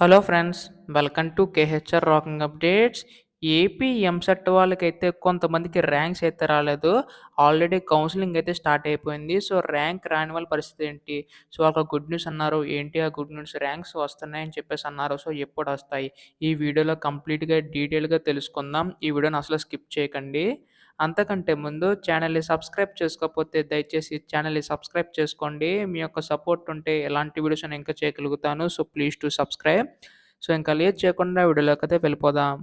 Hello friends welcome to KHR rocking updates. AP EAMCET వాళ్ళకైతే కొంతమందికి ranks అయితే రాలేదు. ఆల్రెడీ కౌన్సిలింగ్ అయితే స్టార్ట్ అయిపోయింది. సో ర్యాంక్ రాని వాళ్ళ పరిస్థితి ఏంటి? సో వాళ్ళకి గుడ్ న్యూస్ అన్నారు. ఏంటి ఆ గుడ్ న్యూస్? ర్యాంక్స్ వస్తున్నాయని చెప్పేసి అన్నారు. సో ఎప్పుడు వస్తాయి? ఈ వీడియోలో కంప్లీట్గా డీటెయిల్గా తెలుసుకుందాం. ఈ వీడియోని అసలు స్కిప్ చేయకండి. అంతకంటే ముందు ఛానల్ని సబ్స్క్రైబ్ చేసుకోకపోతే దయచేసి ఛానల్ని సబ్స్క్రైబ్ చేసుకోండి. మీ యొక్క సపోర్ట్ ఉంటే ఎలాంటి వీడియోస్ నేను ఇంకా చేయగలుగుతాను. So please to subscribe. So ఇంకా లేట్ చేయకుండా వీడియోలోకి అయితే వెళ్ళిపోదాం.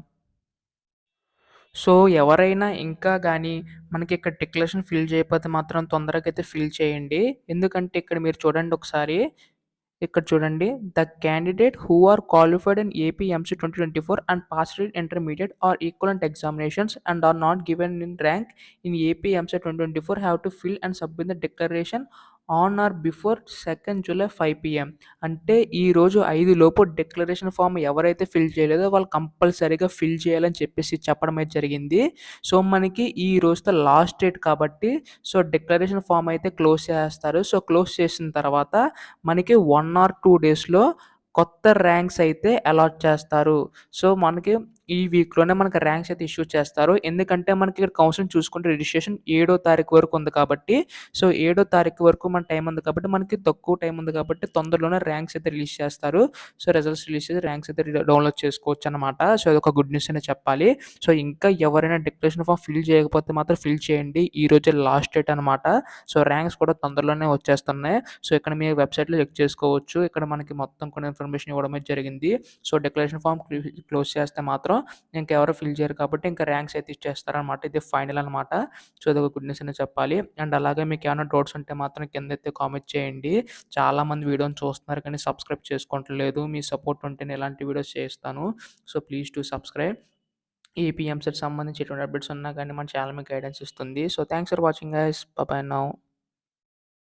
సో ఎవరైనా ఇంకా కానీ మనకి ఇక్కడ డిక్లరేషన్ ఫిల్ చేయకపోతే మాత్రం తొందరగా అయితే ఫిల్ చేయండి. ఎందుకంటే ఇక్కడ మీరు చూడండి ఒకసారి ఇక్కడ చూడండి. The candidate who are qualified in AP EAMCET twenty twenty four and passed in intermediate or equivalent examinations and are not given in rank in AP EAMCET twenty twenty four have to fill and submit the declaration on or before second July five PM అంటే ఈరోజు ఐదు లోపు declaration form ఎవరైతే fill చేయలేదో వాళ్ళు కంపల్సరీగా fill చేయాలని చెప్పేసి చెప్పడం అయితే జరిగింది. సో మనకి ఈ రోజుతో లాస్ట్ డేట్ కాబట్టి సో డిక్లరేషన్ ఫామ్ అయితే క్లోజ్ చేస్తారు. సో క్లోజ్ చేసిన తర్వాత మనకి వన్ ఆర్ టూ డేస్లో కొత్త ర్యాంక్స్ అయితే అలాట్ చేస్తారు. సో మనకి ఈ వీక్లోనే మనకి ర్యాంక్స్ అయితే ఇష్యూ చేస్తారు. ఎందుకంటే మనకి ఇక్కడ కౌన్సిలింగ్ చూసుకుంటే రిజిస్ట్రేషన్ ఏడో తారీఖు వరకు ఉంది కాబట్టి సో ఏడో తారీఖు వరకు మన టైం ఉంది కాబట్టి మనకి తక్కువ టైం ఉంది కాబట్టి తొందరలోనే ర్యాంక్స్ అయితే రిలీజ్ చేస్తారు. సో రిజల్ట్స్ రిలీజ్ చేసి ర్యాంక్స్ అయితే డౌన్లోడ్ చేసుకోవచ్చు అనమాట సో అది ఒక గుడ్ న్యూస్ అనే చెప్పాలి. సో ఇంకా ఎవరైనా డిక్లరేషన్ ఫామ్ ఫిల్ చేయకపోతే మాత్రం ఫిల్ చేయండి. ఈ రోజు లాస్ట్ డేట్ అనమాట సో ర్యాంక్స్ కూడా తొందరలోనే వచ్చేస్తున్నాయి. సో ఇక్కడ మీ వెబ్సైట్లో చెక్ చేసుకోవచ్చు. ఇక్కడ మనకి మొత్తం కొన్ని ఇన్ఫర్మేషన్ ఇవ్వడం జరిగింది. సో డిక్లరేషన్ ఫామ్ క్లోజ్ చేస్తే మాత్రం ఇంకెవరు ఫిల్ చేయరు కాబట్టి ఇంకా ర్యాంక్స్ అయితే ఇచ్చేస్తారనమాట ఇది ఫైనల్ అనమాట సో ఇది ఒక గుడ్ న్యూస్ అని చెప్పాలి. అండ్ అలాగే మీకు ఏమైనా డౌట్స్ ఉంటే మాత్రం కింద అయితే కామెంట్ చేయండి. చాలామంది వీడియోని చూస్తున్నారు కానీ సబ్స్క్రైబ్ చేసుకోవట్లేదు. మీ సపోర్ట్ ఉంటే నేను ఇలాంటి వీడియోస్ చేస్తాను. So please to subscribe AP EAMCET సంబంధించి ఎటువంటి అప్డేట్స్ ఉన్నా కానీ మన ఛానల్ మీకు గైడెన్స్ ఇస్తుంది. So thanks for watching guys bye now